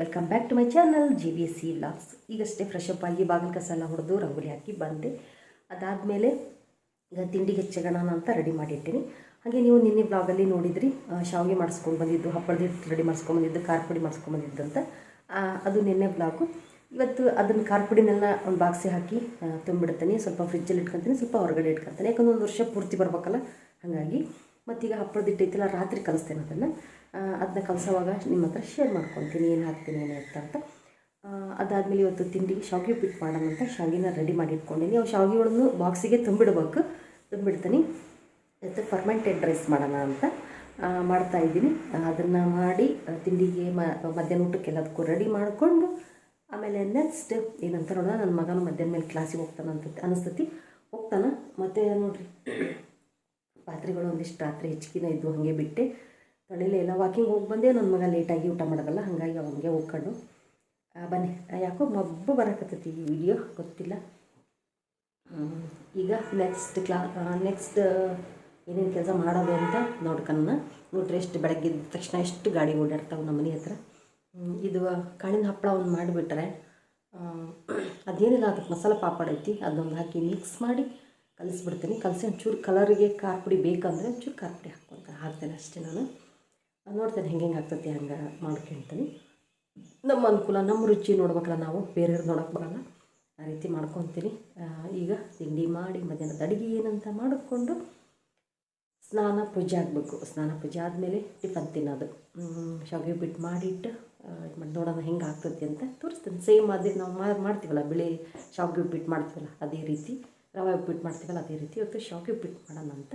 Welcome back to my channel G B C LOX ಈಗಷ್ಟೇ fresh up ಆಗಿ ಬಾಗಿಲು ಕಸ ಎಲ್ಲ ಹೊಡೆದು ರಂಗೋಲಿ ಹಾಕಿ ಬಂದೆ. ಅದಾದಮೇಲೆ ಈಗ ತಿಂಡಿಗೆ ಹೆಚ್ಚಗೋಣ ಅಂತ ರೆಡಿ ಮಾಡಿಟ್ಟಿನಿ. ಹಾಗೆ ನೀವು ನಿನ್ನೆ ಬ್ಲಾಗಲ್ಲಿ ನೋಡಿದ್ರಿ ಶಾವಿಗೆ ಮಾಡಿಸ್ಕೊಂಡು ಬಂದಿದ್ದು, ಹಪ್ಪಳದ ರೆಡಿ ಮಾಡಿಸ್ಕೊಂಡು ಬಂದಿದ್ದು, ಖಾರ ಪುಡಿ ಮಾಡಿಸ್ಕೊಂಡು ಬಂದಿದ್ದು ಅಂತ. ಅದು ನಿನ್ನೆ ಬ್ಲಾಗು ಇವತ್ತು ಅದನ್ನು ಖಾರ ಪುಡಿನೆಲ್ಲ ಒಂದು ಬಾಕ್ಸಿ ಹಾಕಿ ತುಂಬಿಡ್ತೀನಿ. ಸ್ವಲ್ಪ ಫ್ರಿಜ್ಜಲ್ಲಿ ಇಟ್ಕೊತೀನಿ, ಸ್ವಲ್ಪ ಹೊರಗಡೆ ಇಟ್ಕೊತೀನಿ. ಯಾಕಂದ್ರೆ ಒಂದು ವರ್ಷ ಪೂರ್ತಿ ಬರ್ಬೇಕಲ್ಲ. ಹಾಗಾಗಿ ಮತ್ತೀಗ ಹಪ್ಪಳದ ಹಿಟ್ಟು ಐತಿಲ್ಲ, ರಾತ್ರಿ ಕಲಿಸ್ತೇನೆ ಅದನ್ನು. ಅದನ್ನ ಕಲಸೋವಾಗ ನಿಮ್ಮ ಹತ್ರ ಶೇರ್ ಮಾಡ್ಕೊತೀನಿ ಏನು ಹಾಕ್ತೀನಿ, ಏನು ಅಂತ ಅದಾದಮೇಲೆ ಇವತ್ತು ತಿಂಡಿ ಶಾವಿಗೆ ಉಪ್ಪಿಟ್ಟು ಮಾಡೋಣ ಅಂತ ಶಾವಿಗೆನ ರೆಡಿ ಮಾಡಿ ಇಟ್ಕೊಂಡಿನಿ ಅವು ಶಾವಿಗೆಗಳನ್ನು ಬಾಕ್ಸಿಗೆ ತುಂಬಿಡ್ಬೇಕು. ತುಂಬಿಡ್ತೀನಿ. ಇವತ್ತು ಫರ್ಮೆಂಟೆಡ್ ರೈಸ್ ಮಾಡೋಣ ಅಂತ ಮಾಡ್ತಾ ಇದ್ದೀನಿ. ಅದನ್ನು ಮಾಡಿ ತಿಂಡಿಗೆ ಮಧ್ಯಾಹ್ನ ಊಟಕ್ಕೆ ಎಲ್ಲದಕ್ಕೂ ರೆಡಿ ಮಾಡಿಕೊಂಡು, ಆಮೇಲೆ ನೆಕ್ಸ್ಟ್ ಏನಂತ ನೋಡೋಣ ನನ್ನ ಮಗನ ಮಧ್ಯಾಹ್ನ ಮೇಲೆ ಕ್ಲಾಸಿಗೆ ಹೋಗ್ತಾನೆ ಅಂತ ಅನಿಸ್ತತಿ. ಹೋಗ್ತಾನೆ. ಮತ್ತು ನೋಡಿರಿ, ಪಾತ್ರೆಗಳು ಒಂದಿಷ್ಟು ರಾತ್ರಿ ಹೆಚ್ಚಿನ ಇದ್ದು ಹಾಗೆ ಬಿಟ್ಟೆ. ತೊಳಿಲೇ ಇಲ್ಲ ವಾಕಿಂಗ್ ಹೋಗಿ ಬಂದೆ ನನ್ನ ಮಗ ಲೇಟಾಗಿ ಊಟ ಮಾಡೋದಲ್ಲ, ಹಾಗಾಗಿ ಅವನಿಗೆ ಹೋಗ್ಕೊಂಡು ಬನ್ನಿ. ಯಾಕೋ ಮಬ್ಬು ಬರಕತ್ತೈತಿ ಈ ವಿಡಿಯೋ ಗೊತ್ತಿಲ್ಲ. ಈಗ ನೆಕ್ಸ್ಟ್ ಕ್ಲಾ ನೆಕ್ಸ್ಟ್ ಏನೇನು ಕೆಲಸ ಮಾಡೋದು ಅಂತ ನೋಡ್ಕನ್ನ ನೋಡ್ರಿ ಎಷ್ಟು ಬೆಳಗ್ಗೆ ಎದ್ದ ತಕ್ಷಣ ಎಷ್ಟು ಗಾಡಿ ಓಡಾಡ್ತಾವೆ ನಮ್ಮ ಮನೆ ಹತ್ರ. ಇದು ಕಾಳಿನ ಹಪ್ಪಳ ಒಂದು ಮಾಡಿಬಿಟ್ರೆ ಅದೇನಿಲ್ಲ ಅದಕ್ಕೆ ಮಸಾಲೆ ಪಾಪಡ್ ಐತಿ, ಅದೊಂದು ಹಾಕಿ ಮಿಕ್ಸ್ ಮಾಡಿ ಕಲಿಸ್ಬಿಡ್ತೀನಿ. ಕಲಸಿ ಒಂಚೂರು ಕಲರಿಗೆ ಖಾರ ಪುಡಿ ಬೇಕಂದರೆ ಒಂಚೂರು ಖಾರ ಪುಡಿ ಹಾಕ್ಕೊಂತ ಹಾಕ್ತೇನೆ ಅಷ್ಟೇ ನಾನ್. ನೋಡ್ತೇನೆ ಹೆಂಗೆ ಹೆಂಗೆ ಆಗ್ತೈತಿ ಹಂಗೆ ಮಾಡ್ಕೊಳ್ತೀನಿ ನಮ್ಮ ಅನುಕೂಲ, ನಮ್ಮ ರುಚಿ ನೋಡ್ಬೇಕಲ್ಲ ನಾವು ಬೇರೆಯವ್ರು ನೋಡೋಕೆ ಬರಲ್ಲ. ಆ ರೀತಿ ಮಾಡ್ಕೊತೀನಿ. ಈಗ ತಿಂಡಿ ಮಾಡಿ ಮಧ್ಯಾಹ್ನದ ಅಡುಗೆ ಏನಂತ ಮಾಡಿಕೊಂಡು ಸ್ನಾನ ಪೂಜೆ ಆಗಬೇಕು. ಸ್ನಾನ ಪೂಜೆ ಆದಮೇಲೆ ಟಿಫನ್ ತಿನ್ನೋದು. ಶಾವಿಗೆ ಬಿಟ್ಟು ಮಾಡಿಟ್ಟು ಮಾಡಿ ನೋಡೋಣ ಹೆಂಗೆ ಆಗ್ತೈತಿ ಅಂತ ತೋರಿಸ್ತೀನಿ. ಸೇಮ್ ಅದೇ ನಾವು ಮಾಡ್ತೀವಲ್ಲ, ಬಿಳಿ ಶಾವಿಗೆ ಉಪ್ಪಿಟ್ಟು ಮಾಡ್ತೀವಲ್ಲ, ಅದೇ ರೀತಿ. ರವೆ ಉಪ್ಪಿಟ್ಟು ಮಾಡ್ತೀವಲ್ಲ, ಅದೇ ರೀತಿ. ಇವತ್ತು ಶಾವಿಗೆ ಉಪ್ಪಿಟ್ಟು ಮಾಡೋಣ ಅಂತ.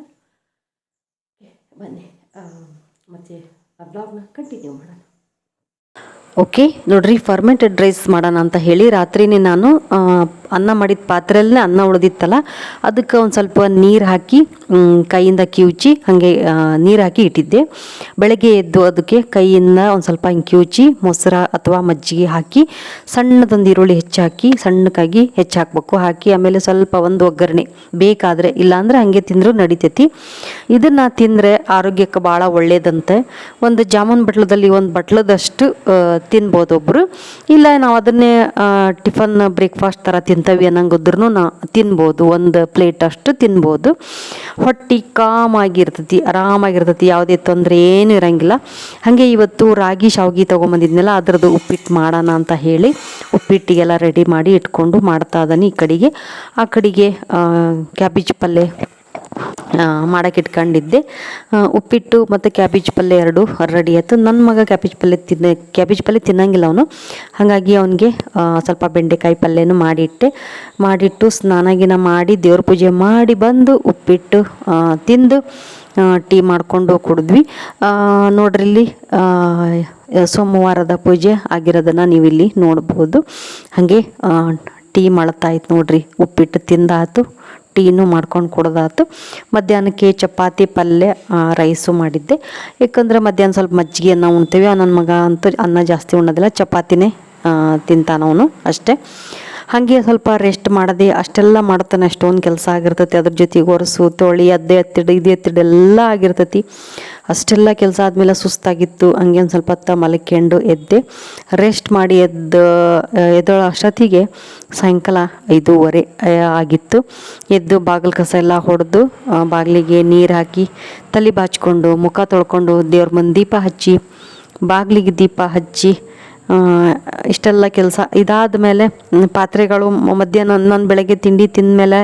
ಬನ್ನಿ. ಮತ್ತೆ ಆ ಬ್ಲಾಗ್ನ ಕಂಟಿನ್ಯೂ ಮಾಡೋಣ. ಓಕೆ, ನೋಡ್ರಿ ಫರ್ಮೆಂಟೆಡ್ ರೈಸ್ ಮಾಡೋಣ ಅಂತ ಹೇಳಿ ರಾತ್ರಿನೇ ನಾನು ಅನ್ನ ಮಾಡಿದ ಪಾತ್ರೆಯಲ್ಲೇ ಅನ್ನ ಉಳಿದಿತ್ತಲ್ಲ, ಅದಕ್ಕೆ ಒಂದು ಸ್ವಲ್ಪ ನೀರು ಹಾಕಿ ಕೈಯಿಂದ ಕಿವುಚಿ, ಹಾಗೆ ನೀರು ಹಾಕಿ ಇಟ್ಟಿದ್ದೆ. ಬೆಳಗ್ಗೆ ಎದ್ದು ಅದಕ್ಕೆ ಕೈಯಿಂದ ಒಂದು ಸ್ವಲ್ಪ ಹಿಂಗೆ ಕಿವುಚಿ, ಮೊಸರ ಅಥವಾ ಮಜ್ಜಿಗೆ ಹಾಕಿ, ಸಣ್ಣದೊಂದು ಈರುಳ್ಳಿ ಹೆಚ್ಚಾಕಿ, ಸಣ್ಣಕ್ಕಾಗಿ ಹೆಚ್ಚು ಹಾಕಬೇಕು ಹಾಕಿ ಆಮೇಲೆ ಸ್ವಲ್ಪ ಒಂದು ಒಗ್ಗರಣೆ ಬೇಕಾದರೆ, ಇಲ್ಲಾಂದರೆ ಹಾಗೆ ತಿಂದರೂ ನಡಿತೈತಿ. ಇದನ್ನು ತಿಂದರೆ ಆರೋಗ್ಯಕ್ಕೆ ಭಾಳ ಒಳ್ಳೆಯದಂತೆ ಒಂದು ಜಾಮೂನ್ ಬಟ್ಲದಲ್ಲಿ ಒಂದು ಬಟ್ಲದಷ್ಟು ತಿನ್ಬೋದು ಒಬ್ಬರು ಇಲ್ಲ, ನಾವು ಅದನ್ನೇ ಟಿಫನ್, ಬ್ರೇಕ್ಫಾಸ್ಟ್ ಥರ ತಿಂತವಿ ಅನ್ನಂಗಿದ್ರೂ ನಾ ತಿನ್ಬೋದು. ಒಂದು ಪ್ಲೇಟ್ ಅಷ್ಟು ತಿನ್ಬೋದು. ಹೊಟ್ಟೆ ಕಾಮಾಗಿರ್ತೈತಿ, ಆರಾಮಾಗಿರ್ತೈತಿ, ಯಾವುದೇ ತೊಂದರೆ ಏನು ಇರಂಗಿಲ್ಲ. ಹಾಗೆ ಇವತ್ತು ರಾಗಿ ಶಾವ್ಗಿ ತೊಗೊಂಬಂದಿದ್ನಲ್ಲ, ಅದರದ್ದು ಉಪ್ಪಿಟ್ಟು ಮಾಡೋಣ ಅಂತ ಹೇಳಿ ಉಪ್ಪಿಟ್ಟಿಗೆಲ್ಲ ರೆಡಿ ಮಾಡಿ ಇಟ್ಕೊಂಡು ಮಾಡ್ತಾ ಇದ್ದಾನೆ ಈ ಕಡೆಗೆ. ಆ ಕಡೆಗೆ ಕ್ಯಾಬೇಜ್ ಪಲ್ಯ ಮಾಡಕ್ಕೆ ಇಟ್ಕೊಂಡಿದ್ದೆ ಉಪ್ಪಿಟ್ಟು ಮತ್ತು ಕ್ಯಾಬೇಜ್ ಪಲ್ಯ ಎರಡು ರೆಡಿ ಆಯಿತು. ನನ್ನ ಮಗ ಕ್ಯಾಬೇಜ್ ಪಲ್ಯ ತಿನ್ನ, ಕ್ಯಾಬೇಜ್ ಪಲ್ಯ ತಿನ್ನಂಗಿಲ್ಲ ಅವನು. ಹಾಗಾಗಿ ಅವನಿಗೆ ಸ್ವಲ್ಪ ಬೆಂಡೆಕಾಯಿ ಪಲ್ಯನೂ ಮಾಡಿಟ್ಟೆ. ಮಾಡಿಟ್ಟು ಸ್ನಾನ ಗಿನ ಮಾಡಿ ದೇವ್ರ ಪೂಜೆ ಮಾಡಿ ಬಂದು ಉಪ್ಪಿಟ್ಟು ತಿಂದು ಟೀ ಮಾಡಿಕೊಂಡು ಕುಡಿದ್ವಿ. ನೋಡ್ರಿಲ್ಲಿ ಸೋಮವಾರದ ಪೂಜೆ ಆಗಿರೋದನ್ನು ನೀವಿಲ್ಲಿ ನೋಡ್ಬೋದು. ಹಾಗೆ ಟೀ ಮಾಡ್ತಾಯಿತ್ತು ನೋಡ್ರಿ. ಉಪ್ಪಿಟ್ಟು ತಿಂದಾತು. ಟೀನು ಮಾಡ್ಕೊಂಡು ಕೊಡೋದಾಯ್ತು. ಮಧ್ಯಾಹ್ನಕ್ಕೆ ಚಪಾತಿ, ಪಲ್ಯ ರೈಸು ಮಾಡಿದ್ದೆ. ಯಾಕಂದರೆ ಮಧ್ಯಾಹ್ನ ಸ್ವಲ್ಪ ಮಜ್ಜಿಗೆ ಅನ್ನ ಉಣ್ತೇವೆ. ನನ್ನ ಮಗ ಅಂತೂ ಅನ್ನ ಜಾಸ್ತಿ ಉಣ್ಣೋದಿಲ್ಲ. ಚಪಾತಿನೇ ತಿಂತಾನವನು ಅಷ್ಟೇ. ಹಾಗೆ ಸ್ವಲ್ಪ ರೆಸ್ಟ್ ಮಾಡದೆ ಅಷ್ಟೆಲ್ಲ ಮಾಡ್ತಾನೆ ಅಷ್ಟೊಂದು ಕೆಲಸ ಆಗಿರ್ತೈತಿ. ಅದ್ರ ಜೊತೆಗೆ ಒರೆಸು, ತೊಳಿ, ಅದ್ದೆ ಎತ್ತಿಡು ಇದು ಎತ್ತಿಡು ಎಲ್ಲ ಆಗಿರ್ತೈತಿ. ಅಷ್ಟೆಲ್ಲ ಕೆಲಸ ಆದಮೇಲೆ ಸುಸ್ತಾಗಿತ್ತು. ಹಂಗೆ ಒಂದು ಸ್ವಲ್ಪ ಹೊತ್ತ ಮಲಕ್ಕೊಂಡು ಎದ್ದೆ. ರೆಸ್ಟ್ ಮಾಡಿ ಎದ್ದು, ಎದ್ದೋಳ ಅಷ್ಟೊತ್ತಿಗೆ ಸಾಯಂಕಾಲ ಐದೂವರೆ ಆಗಿತ್ತು. ಎದ್ದು ಬಾಗಿಲು ಕಸ ಎಲ್ಲ ಹೊಡೆದು ಬಾಗಿಲಿಗೆ ನೀರು ಹಾಕಿ ತಲೆ ಬಾಚ್ಕೊಂಡು, ಮುಖ ತೊಳ್ಕೊಂಡು ದೇವ್ರ ಮುಂದೆ ದೀಪ ಹಚ್ಚಿ, ಬಾಗಿಲಿಗೆ ದೀಪ ಹಚ್ಚಿ ಇಷ್ಟೆಲ್ಲ ಕೆಲಸ ಇದಾದ ಮೇಲೆ ಪಾತ್ರೆಗಳು ಮಧ್ಯಾಹ್ನ ನಾನು ಬೆಳಗ್ಗೆ ತಿಂಡಿ ತಿಂದಮೇಲೆ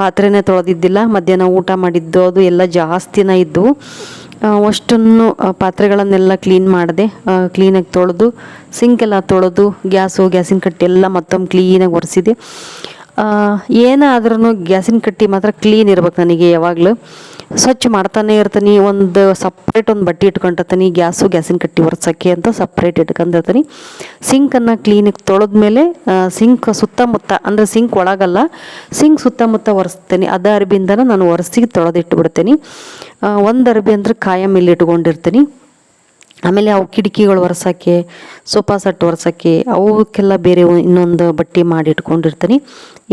ಪಾತ್ರೆನೇ ತೊಳೆದಿದ್ದಿಲ್ಲ. ಮಧ್ಯಾಹ್ನ ಊಟ ಮಾಡಿದ್ದು ಅದು ಎಲ್ಲ ಜಾಸ್ತಿನ ಇದ್ದವು ಅಷ್ಟನ್ನು ಪಾತ್ರೆಗಳನ್ನೆಲ್ಲ ಕ್ಲೀನ್ ಮಾಡಿದೆ. ಕ್ಲೀನಾಗಿ ತೊಳೆದು ಸಿಂಕೆಲ್ಲ ತೊಳೆದು, ಗ್ಯಾಸು, ಗ್ಯಾಸಿನ ಕಟ್ಟಿ ಎಲ್ಲ ಮತ್ತೊಮ್ಮೆ ಕ್ಲೀನಾಗಿ ಒರೆಸಿದೆ. ಏನಾದ್ರೂ ಗ್ಯಾಸಿನ ಕಟ್ಟಿ ಮಾತ್ರ ಕ್ಲೀನ್ ಇರ್ಬೇಕು ನನಗೆ ಯಾವಾಗಲೂ. ಸ್ವಚ್ಛ ಮಾಡ್ತಾನೆ ಇರ್ತೀನಿ, ಒಂದು ಸಪ್ರೇಟ್ ಒಂದು ಬಟ್ಟೆ ಇಟ್ಕೊಂಡಿರ್ತೀನಿ, ಗ್ಯಾಸು, ಗ್ಯಾಸಿನ ಕಟ್ಟಿ ಒರೆಸೋಕ್ಕೆ ಅಂತ ಸಪ್ರೇಟ್ ಇಟ್ಕೊಂಡಿರ್ತೀನಿ. ಸಿಂಕನ್ನು ತೊಳೆದ ತೊಳೆದ್ಮೇಲೆ ಸಿಂಕ್ ಸುತ್ತಮುತ್ತ, ಅಂದರೆ ಸಿಂಕ್ ಒಳಗಲ್ಲ ಸಿಂಕ್ ಸುತ್ತಮುತ್ತ ಒರೆಸ್ತೀನಿ. ಅದ ಅರ್ಬಿಂದನ ನಾನು ಒರೆಸಿ ತೊಳೆದಿಟ್ಬಿಡ್ತೀನಿ. ಒಂದು ಅರ್ಬಿ ಅಂದ್ರೆ ಕಾಯಂ ಇಲ್ಲಿ ಇಟ್ಕೊಂಡಿರ್ತೀನಿ. ಆಮೇಲೆ ಅವು ಕಿಟಕಿಗಳು ಒರೆಸೋಕ್ಕೆ, ಸೋಫಾ ಸೆಟ್ ಒರೆಸೋಕ್ಕೆ, ಅವಕ್ಕೆಲ್ಲ ಬೇರೆ ಇನ್ನೊಂದು ಬಟ್ಟೆ ಮಾಡಿ ಇಟ್ಕೊಂಡಿರ್ತೀನಿ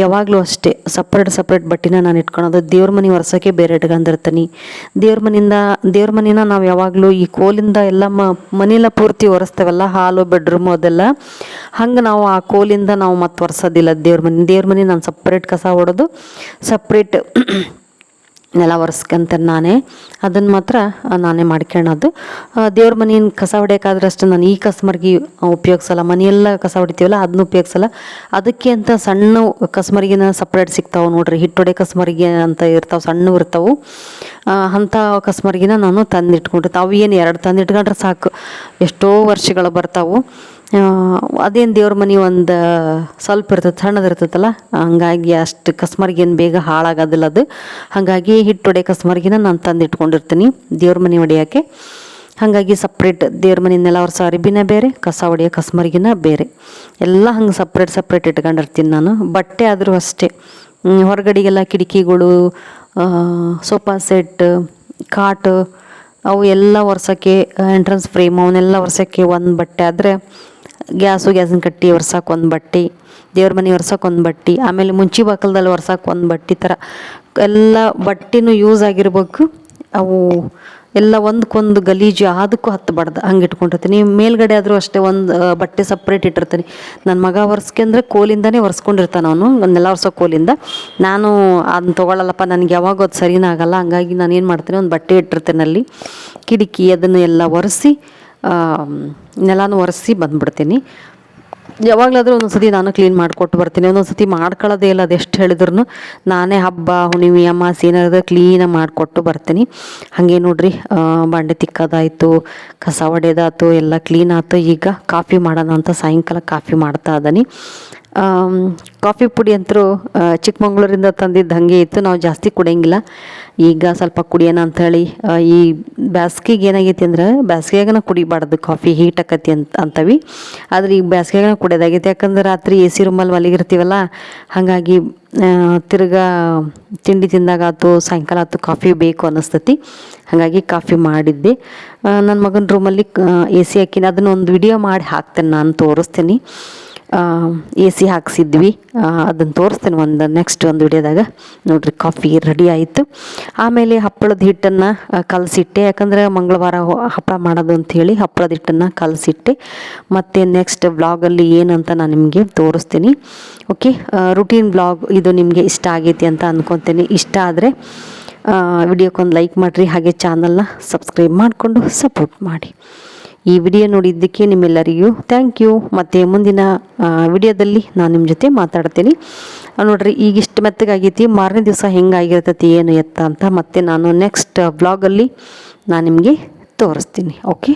ಯಾವಾಗಲೂ ಅಷ್ಟೇ ಸಪ್ರೇಟ್ ಸಪ್ರೇಟ್ ಬಟ್ಟೆನ ನಾನು ಇಟ್ಕೊಳೋದು. ದೇವ್ರ ಮನೆ ಒರೆಸೋಕ್ಕೆ ಬೇರೆ ಇಟ್ಕೊಂಡಿರ್ತೀನಿ. ದೇವ್ರ ಮನೆಯಿಂದ ದೇವ್ರ ಮನೆನ ನಾವು ಯಾವಾಗಲೂ ಈ ಕೋಲಿಂದ ಎಲ್ಲ ಮ ಮನೆಯೆಲ್ಲ ಪೂರ್ತಿ ಒರೆಸ್ತೇವಲ್ಲ, ಹಾಲು ಬೆಡ್ರೂಮು ಅದೆಲ್ಲ. ಹಂಗೆ ನಾವು ಆ ಕೋಲಿಂದ ನಾವು ಮತ್ತೆ ಒರೆಸೋದಿಲ್ಲ ದೇವ್ರ ಮನೆ. ದೇವ್ರ ಮನೆ ನಾನು ಸಪ್ರೇಟ್ ಕಸ ಹೊಡೆದು ಸಪ್ರೇಟ್ ನೆಲ ಒರೆಸ್ಕೊಂತೇನೆ ನಾನೇ. ಅದನ್ನು ಮಾತ್ರ ನಾನೇ ಮಾಡ್ಕೊಳ್ಳೋದು ದೇವ್ರ ಮನೇನ ಕಸ ಹೊಡೆಯೋಕ್ಕಾದ್ರೆ ನಾನು ಈ ಕಸ್ಮರ್ಗಿ ಉಪಯೋಗಿಸಲ್ಲ, ಮನೆಯೆಲ್ಲ ಕಸ ಹೊಡಿತೀವಲ್ಲ ಅದನ್ನ ಉಪಯೋಗಿಸಲ್ಲ. ಅದಕ್ಕೆ ಅಂತ ಸಣ್ಣ ಕಸ್ಮರಿಗಿನ ಸಪ್ರೇಟ್ ಸಿಗ್ತಾವೆ ನೋಡ್ರಿ. ಹಿಟ್ಟೊಡೆ ಕಸ್ಮರಿಗೆ ಅಂತ ಇರ್ತಾವೆ ಸಣ್ಣ ಇರ್ತಾವೆ. ಅಂಥ ಕಸ್ಮರಿಗಿನ ನಾನು ತಂದಿಟ್ಕೊಂಡಿರ್ತಾವೆ ಅವು ಏನು ಎರಡು ತಂದಿಟ್ಕೊಂಡ್ರೆ ಸಾಕು. ಎಷ್ಟೋ ವರ್ಷಗಳು ಬರ್ತಾವೆ. ಅದೇನು ದೇವ್ರ ಮನೆ ಒಂದು ಸ್ವಲ್ಪ ಇರ್ತದೆ, ಸಣ್ಣದು ಇರ್ತೈತಲ್ಲ ಹಂಗಾಗಿ ಅಷ್ಟು ಕಸ್ಮರ್ಗೇನು ಬೇಗ ಹಾಳಾಗೋದಿಲ್ಲ ಅದು. ಹಾಗಾಗಿ ಹಿಟ್ಟು ಹೊಡೆ ಕಸ್ಮರ್ಗಿನ ನಾನು ತಂದು ಇಟ್ಕೊಂಡಿರ್ತೀನಿ ದೇವ್ರ ಮನೆ ಹೊಡೆಯೋಕ್ಕೆ ಹಾಗಾಗಿ ಸಪ್ರೇಟ್ ದೇವ್ರ ಮನೆಯನ್ನೆಲ್ಲ ಅವ್ರ ಸಾರಿಬಿನ ಬೇರೆ, ಕಸ ಹೊಡೆಯೋ ಕಸ್ಮರ್ಗಿನ ಬೇರೆ. ಎಲ್ಲ ಹಂಗೆ ಸಪ್ರೇಟ್ ಸಪ್ರೇಟ್ ಇಟ್ಕೊಂಡಿರ್ತೀನಿ ನಾನು. ಬಟ್ಟೆ ಆದರೂ ಅಷ್ಟೇ. ಹೊರಗಡೆಗೆಲ್ಲ ಕಿಟಕಿಗಳು ಸೋಫಾ ಸೆಟ್, ಕಾಟ್, ಅವು ಎಲ್ಲ ವರ್ಷಕ್ಕೆ ಎಂಟ್ರೆನ್ಸ್ ಫ್ರೇಮ್ ಅವನ್ನೆಲ್ಲ ವರ್ಷಕ್ಕೆ ಒಂದು ಬಟ್ಟೆ ಆದರೆ ಗ್ಯಾಸು ಗ್ಯಾಸಿನ ಕಟ್ಟಿ ಒರ್ಸಕ್ಕೆ ಒಂದು ಬಟ್ಟೆ, ದೇವ್ರ ಮನೆ ಒರ್ಸಕ್ಕೆ ಒಂದು ಬಟ್ಟೆ, ಆಮೇಲೆ ಮುಂಚಿ ಬಾಕಲ್ದಲ್ಲಿ ಒರ್ಸಕ್ಕೆ ಒಂದು ಬಟ್ಟೆ ಥರ ಎಲ್ಲ ಬಟ್ಟೆನೂ ಯೂಸ್ ಆಗಿರ್ಬೇಕು. ಅವು ಎಲ್ಲ ಒಂದಕ್ಕೊಂದು ಗಲೀಜು ಅದಕ್ಕೂ ಹತ್ತಬಾರ್ದು ಹಂಗೆ ಇಟ್ಕೊಂಡಿರ್ತೀನಿ. ಮೇಲ್ಗಡೆ ಆದರೂ ಅಷ್ಟೇ ಒಂದು ಬಟ್ಟೆ ಸಪ್ರೇಟ್ ಇಟ್ಟಿರ್ತೀನಿ. ನನ್ನ ಮಗ ಒರೆಸ್ಕೊಂಡ್ರೆ ಕೋಲಿಂದನೇ ಒರೆಸ್ಕೊಂಡಿರ್ತಾನೆ ಅವನು ಒಂದೆಲ್ಲ ಒರೆಸೋ ಕೋಲಿಂದ. ನಾನು ಅದನ್ನ ತೊಗೊಳ್ಳಲ್ಲಪ್ಪ ನನಗೆ ಯಾವಾಗ ಅದು ಸರಿನಾಗಲ್ಲ ಹಂಗಾಗಿ ನಾನು ಏನು ಮಾಡ್ತೀನಿ, ಒಂದು ಬಟ್ಟೆ ಇಟ್ಟಿರ್ತೇನೆ ಅಲ್ಲಿ. ಕಿಟಕಿ ಅದನ್ನು ಎಲ್ಲ ಒರೆಸಿ ನೆಲನೂ ಒರೆಸಿ ಬಂದ್ಬಿಡ್ತೀನಿ. ಯಾವಾಗಲಾದರೂ ಒಂದೊಂದು ನಾನು ಕ್ಲೀನ್ ಮಾಡಿಕೊಟ್ಟು ಬರ್ತೀನಿ. ಒಂದೊಂದು ಸತಿ ಮಾಡ್ಕೊಳ್ಳೋದೇ ಇಲ್ಲ ಅದೆಷ್ಟು ಹೇಳಿದ್ರು ನಾನೇ ಹಬ್ಬ, ಹುಣ್ಣಿಮೆ ಅಮಾಸೆ ಏನಾದ್ರು ಕ್ಲೀನಾಗಿ ಮಾಡಿಕೊಟ್ಟು ಬರ್ತೀನಿ. ಹಾಗೆ ನೋಡ್ರಿ ಬಾಂಡೆ ತಿಕ್ಕೋದಾಯಿತು, ಕಸ ಒಡೆದಾಯ್ತು, ಎಲ್ಲ ಕ್ಲೀನ್ ಆಯ್ತು. ಈಗ ಕಾಫಿ ಮಾಡೋಣ ಅಂತ ಸಾಯಂಕಾಲ ಕಾಫಿ ಮಾಡ್ತಾ ಇದ್ದೀನಿ. ಕಾಫಿ ಪುಡಿ ಅಂತೂ ಚಿಕ್ಕಮಂಗ್ಳೂರಿಂದ ತಂದಿದ್ದು ಹಾಗೆ ಇತ್ತು. ನಾವು ಜಾಸ್ತಿ ಕುಡಿಯಂಗಿಲ್ಲ. ಈಗ ಸ್ವಲ್ಪ ಕುಡಿಯೋಣ ಅಂಥೇಳಿ ಈ ಬ್ಯಾಸ್ಗೆಗೆ ಏನಾಗೈತಿ ಅಂದ್ರೆ ಬ್ಯಾಸ್ಗೆಗನ ಕುಡಿಬಾರ್ದು. ಕಾಫಿ ಹೀಟ್ ಆಕತಿ ಅಂತ ಅಂತವಿ. ಆದ್ರೆ ಈಗ ಬ್ಯಾಸ್ಗ್ಯಾಗನ ಕುಡಿಯೋದಾಗೈತಿ. ಯಾಕಂದ್ರೆ ರಾತ್ರಿ ಎ ಸಿ ರೂಮಲ್ಲಿ ಮಲಗಿರ್ತೀವಲ್ಲ ಹಾಗಾಗಿ ತಿರ್ಗ ತಿಂಡಿ ತಿಂದಾಗಾತು ಸಾಯಂಕಾಲ ಆತು ಕಾಫಿ ಬೇಕು ಅನ್ನಿಸ್ತತಿ ಹಾಗಾಗಿ ಕಾಫಿ ಮಾಡಿದ್ದೆ. ನನ್ನ ಮಗನ ರೂಮಲ್ಲಿ ಎ ಸಿ ಹಾಕಿನ. ಅದನ್ನ ಒಂದು ವಿಡಿಯೋ ಮಾಡಿ ಹಾಕ್ತೇನೆ, ನಾನು ತೋರಿಸ್ತೀನಿ. ಎ ಸಿ ಹಾಕ್ಸಿದ್ವಿ. ಅದನ್ನು ತೋರಿಸ್ತೇನೆ ಒಂದು ನೆಕ್ಸ್ಟ್ ಒಂದು ವಿಡಿಯೋದಾಗ. ನೋಡಿರಿ ಕಾಫಿ ರೆಡಿ ಆಯಿತು. ಆಮೇಲೆ ಹಪ್ಪಳದ ಹಿಟ್ಟನ್ನು ಕಲಸಿಟ್ಟೆ. ಯಾಕಂದ್ರೆ ಮಂಗಳವಾರ ಹಪ್ಪಳ ಮಾಡೋದು ಅಂಥೇಳಿ ಹಪ್ಪಳದ ಹಿಟ್ಟನ್ನು ಕಲಸಿಟ್ಟೆ. ಮತ್ತು ನೆಕ್ಸ್ಟ್ ಬ್ಲಾಗಲ್ಲಿ ಏನಂತ ನಾನು ನಿಮಗೆ ತೋರಿಸ್ತೀನಿ. ಓಕೆ ರುಟೀನ್ ಬ್ಲಾಗ್ ಇದು ನಿಮಗೆ ಇಷ್ಟ ಆಗೈತಿ ಅಂತ ಅಂದ್ಕೊತೀನಿ ಇಷ್ಟ ಆದರೆ ವಿಡಿಯೋಕ್ಕೊಂದು ಲೈಕ್ ಮಾಡಿರಿ. ಹಾಗೆ ಚಾನಲ್ನ ಸಬ್ಸ್ಕ್ರೈಬ್ ಮಾಡಿಕೊಂಡು ಸಪೋರ್ಟ್ ಮಾಡಿ. ಈ ವಿಡಿಯೋ ನೋಡಿದ್ದಕ್ಕೆ ನಿಮ್ಮೆಲ್ಲರಿಗೂ ಥ್ಯಾಂಕ್ ಯು ಮತ್ತು ಮುಂದಿನ ವಿಡಿಯೋದಲ್ಲಿ ನಾನು ನಿಮ್ಮ ಜೊತೆ ಮಾತಾಡ್ತೀನಿ. ನೋಡ್ರಿ ಈಗ ಇಷ್ಟು ಮೆತ್ತಗಾಗೈತಿ, ಮಾರನೇ ದಿವಸ ಹೆಂಗಾಗಿರ್ತೈತಿ, ಏನು ಎತ್ತ ಅಂತ ಮತ್ತೆ ನಾನು ನೆಕ್ಸ್ಟ್ ಬ್ಲಾಗಲ್ಲಿ ನಾನು ನಿಮಗೆ ತೋರಿಸ್ತೀನಿ ಓಕೆ